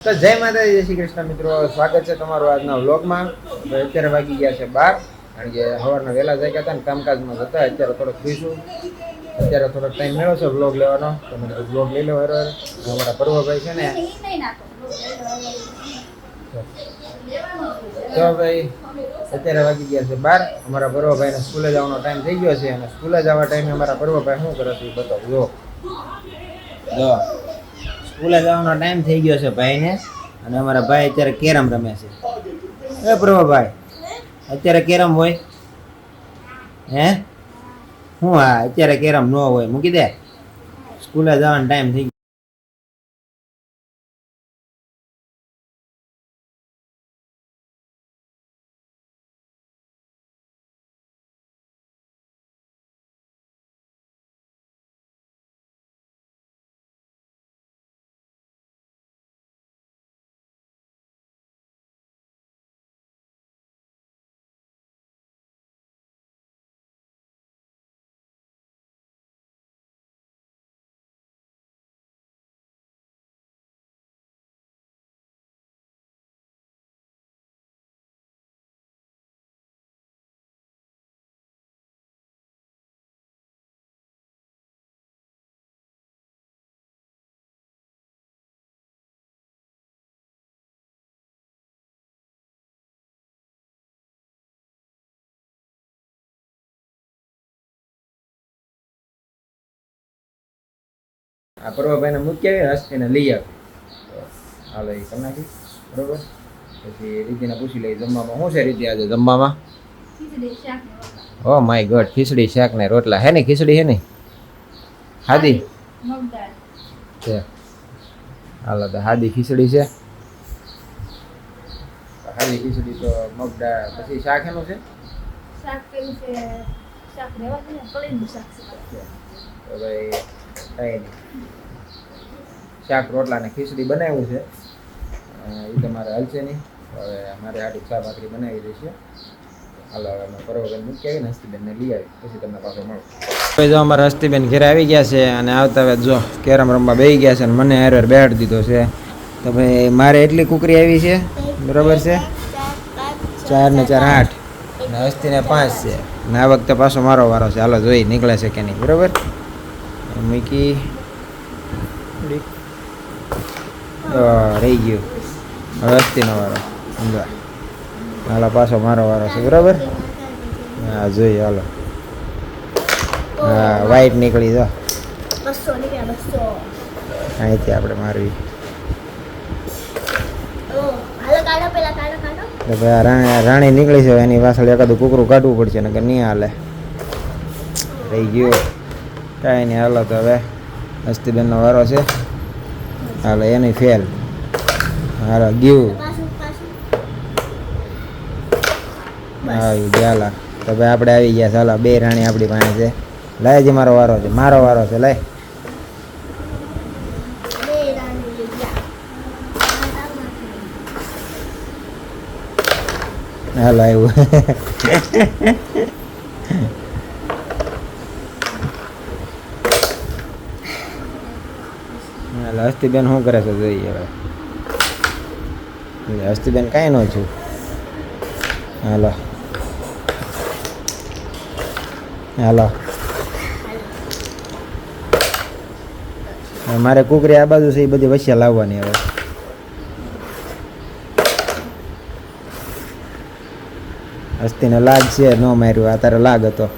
તો જય માતાજી, જય શ્રી કૃષ્ણ મિત્રો. સ્વાગત છે તમારું આજના વ્લોગમાં. અત્યારે વાગી ગયા છે બાર, કારણ કે સવારના વહેલા જાગ્યા હતા ને કામકાજમાં જતા, અત્યારે થોડોક ફ્રી છું. અત્યારે થોડોક ટાઈમ મળ્યો છે વ્લોગ લેવાનો. તો મેં વ્લોગ લઈ લો હરો અમારા પર્વભાઈ છે ને. તો ભાઈ, અત્યારે વાગી ગયા છે બાર. અમારા પર્વભાઈને સ્કૂલે જવાનો ટાઈમ થઈ ગયો છે. અને સ્કૂલે જવા ટાઈમે અમારા પર્વભાઈ શું કરે છે જો જો સ્કૂલે જવાનો ટાઈમ થઈ ગયો છે ભાઈને. અને અમારા ભાઈ અત્યારે કેરમ રમે છે. એ પ્રભાભાઈ, અત્યારે કેરમ હોય? હે? હું હા, અત્યારે કેરમ ન હોય. મૂકી દે. સ્કૂલે જવાનો ટાઈમ થઈ ગયો. આ પ્રભાભાઈને મૂકી આવી હસ્તીને લઈ આવી હાલો એ કરી નાખી બરોબર? પછી રીતિને પૂછી લઈ જમવામાં. શું છે રીતિ આજે જમવામાં? ઓ માય ગોડ ખીચડી શાક ને રોટલા. હે ને ખીચડી હે ને? હાદી? છે. હાલો તો હાદી ખીચડી છે. હાદી ખીચડી તો મગડા પછી શાક એનું છે? તો ભાઈ ને નહીં શાક રોટલા ને ખીચડી બનાવ્યું છે. એ તમારે હાલશે નહીં. હવે અમારે આટલી ચા ભાખરી બનાવી દઈશે હાલો હવે અમે પરોવબેન મૂકી આવીને હસ્તીબેનને લઈ આવી પછી તમને પાછો મળો. જો અમારા હસ્તીબેન ઘરે આવી ગયા છે અને આવતા હવે જો કેરમ રમવા બેસી ગયા છે અને મને હેર હાર દીધો છે. તો ભાઈ મારે એટલી કુકરી આવી છે? બરાબર છે? ચાર ને ચાર આઠ. ને હસ્તીને પાંચ છે. ને આ વખતે પાછો મારો વારો છે. હાલો જોઈ નીકળે છે કે નહીં? બરોબર? મૂકી રહી ગયું હવે હસ્તીનો વારો સમજા હાલો પાછો મારો વારો છે બરાબર હા જોઈએ હાલો હા વાઈટ નીકળી જો અહીંથી આપણે મારવી રાણી રાણી નીકળી છે એની પાછળ એકાદું કૂકરું કાઢવું પડશે નકર નહીં હાલે રહી ગયું કાંઈ નહીં, હાલો તો હવે હસ્તીબેનનો વારો છે. હાલો, એની ફેલ હાલો પાછું આવી ગયા તો ભાઈ આપણે આવી ગયા ચાલો બે રાણી આપણી પાસે છે. લાય જે મારો વારો છે. મારો વારો છે, લાય. હાલો આવ્યું હાલો હસ્તીબેન શું કરે છે જોઈએ હવે? એટલે હસ્તીબેન કાંઈ ન છું. હાલો. હાલો. મારે કુકરી આ બાજુ છે, એ બધી વચ્ચે લાવવાની હવે. હસ્તીને લાગ છે, ન માર્યું, આ તારે લાગ હતો.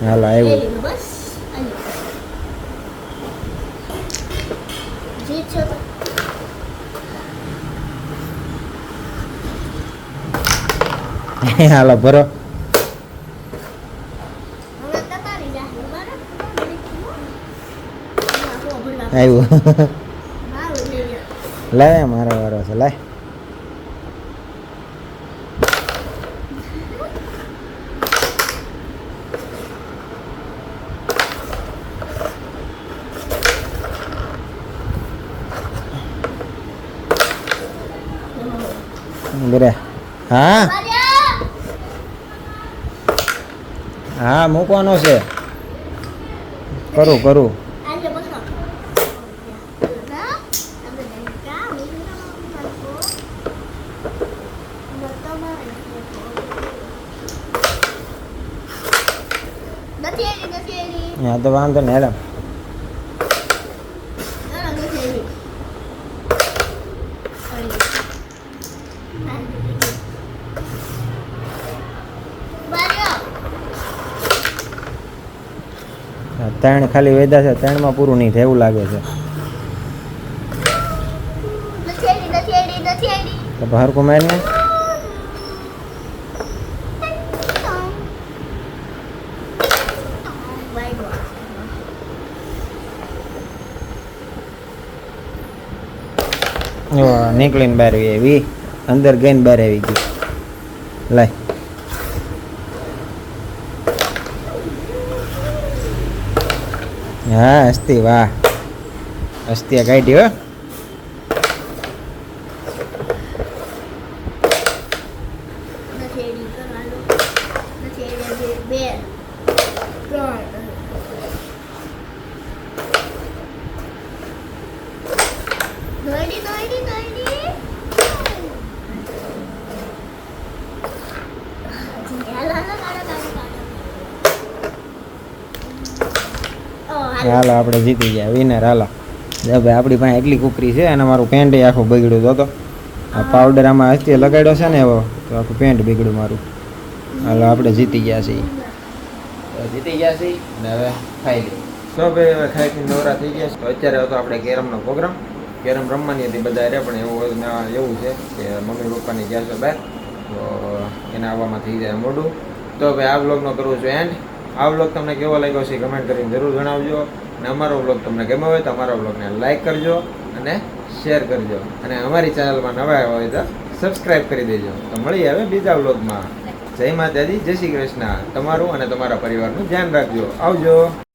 હાલો આવ્યો બસ હાલો ભરો. આવ્યું આવ્યું મારું લઈ લો લાય મારો વારો છે લાય. બરે હા? હા મૂકવાનો છે. કરું કરું. હા તો વાંધો ને હેડમ ત્રણ ખાલી વેદા છે ત્રણમાં પૂરું નહીં થાય લાગે છે. તો હરકું મારીને? નીકળીને બહાર આવી એવી અંદર ગઈને બહાર આવી ગઈ. લાય. હા અસ્તી વાહ. હસ્તી કાઢી હો. બે દોડી દોડી દોડી હાલો હાલો કાઢો કાઢો કાઢો ઓ હાલો, આપણે જીતી ગયા વિનર હાલો. ભાઈ, આપણી પાસે એટલી કુકરી છે અને મારું પેન્ટ આખું બગડ્યું તો તો આ પાવડર આમાં હસ્તી લગાડ્યો છે ને એવો, તો આખું પેન્ટ બગડ્યું મારું. હાલો, આપણે જીતી ગયા છીએ. જીતી ગયા છીએ ને હવે ખાઈ લઈએ. તો ભાઈ, હવે ખાઈ પીને નવરા થઈ ગયા તો અત્યારે હતો આપણે કેરમનો પ્રોગ્રામ કેરમ રમવાની હતી બધા રે, પણ એવું એવું છે કે મમ્મી પપ્પાની ગયા છે બહાર, તો એના આવવામાં થઈ જાય મોડું. તો ભાઈ, આ બ્લોગનો કરવું છું એન્ડ આ બ્લોગ તમને કેવો લાગ્યો છે કમેન્ટ કરીને જરૂર જણાવજો. અને અમારો બ્લોગ તમને ગમ્યો હોય તો અમારા બ્લોગને લાઇક કરજો અને શેર કરજો. અને અમારી ચેનલમાં નવા આવ્યા હોય તો સબસ્ક્રાઈબ કરી દેજો. તો મળી આવે બીજા બ્લોગમાં જય માતાજી, જય શ્રી કૃષ્ણ. તમારું અને તમારા પરિવારનું ધ્યાન રાખજો. આવજો.